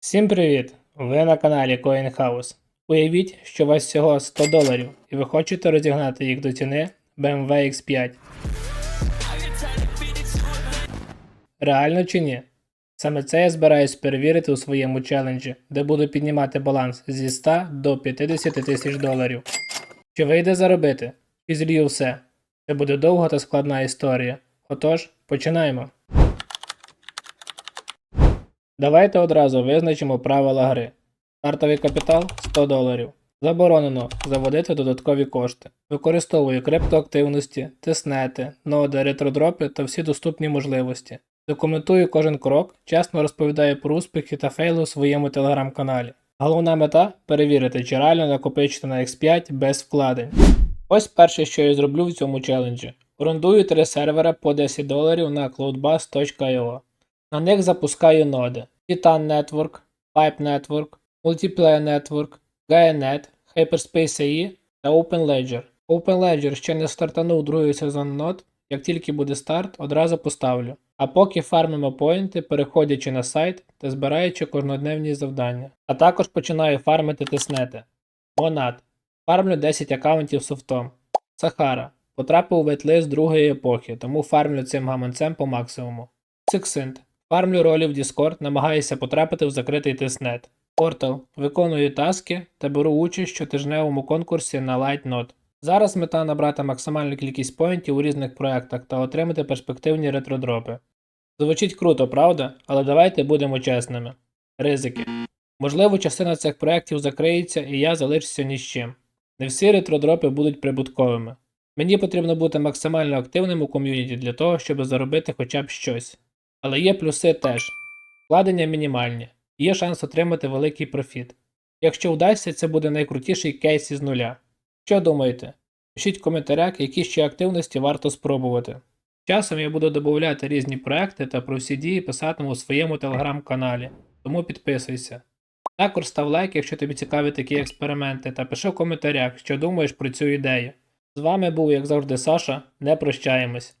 Всім привіт! Ви на каналі CoinHouse. Уявіть, що у вас всього 100 доларів і ви хочете розігнати їх до ціни BMW X5. Реально чи ні? Саме це я збираюсь перевірити у своєму челенджі, де буду піднімати баланс зі 100 до 50 тисяч доларів. Чи вийде заробити? І злію все. Це буде довга та складна історія. Отож, починаємо. Давайте одразу визначимо правила гри. Стартовий капітал 100 доларів. Заборонено заводити додаткові кошти. Використовую криптоактивності, тиснети, ноди, ретродропи та всі доступні можливості. Документую кожен крок, чесно розповідаю про успіхи та фейли у своєму телеграм-каналі. Головна мета перевірити, чи реально накопичити на X5 без вкладень. Ось перше, що я зроблю в цьому челенджі. Орендую три сервера по 10 доларів на cloudbus.io. На них запускаю ноди Titan Network, Pipe Network, Multiplayer Network, GaiaNet, Hyperspace AI та OpenLedger. OpenLedger ще не стартанув другий сезон нод, як тільки буде старт, одразу поставлю. А поки фармимо поінти, переходячи на сайт та збираючи кожнодневні завдання. А також починаю фармити тиснети. Монад. Фармлю 10 аккаунтів софтом. Сахара. Потрапив у вейтлист другої епохи, тому фармлю цим гаманцем по максимуму. Сиксинт. Фармлю ролі в Discord, намагаюся потрапити в закритий тиснет. Портал. Виконую таски та беру участь в щотижневому конкурсі на Light Node. Зараз мета набрати максимальну кількість поінтів у різних проектах та отримати перспективні ретродропи. Звучить круто, правда? Але давайте будемо чесними. Ризики. Можливо, частина цих проєктів закриється і я залишуся ні з чим. Не всі ретродропи будуть прибутковими. Мені потрібно бути максимально активним у ком'юніті для того, щоб заробити хоча б щось. Але є плюси теж. Вкладення мінімальні, є шанс отримати великий профіт. Якщо вдасться, це буде найкрутіший кейс із нуля. Що думаєте? Пишіть в коментарях, які ще активності варто спробувати. Часом я буду додавати різні проекти та про всі дії писатиму у своєму телеграм-каналі, тому підписуйся. Також став лайк, якщо тобі цікаві такі експерименти, та пиши в коментарях, що думаєш про цю ідею. З вами був, як завжди, Саша. Не прощаємось.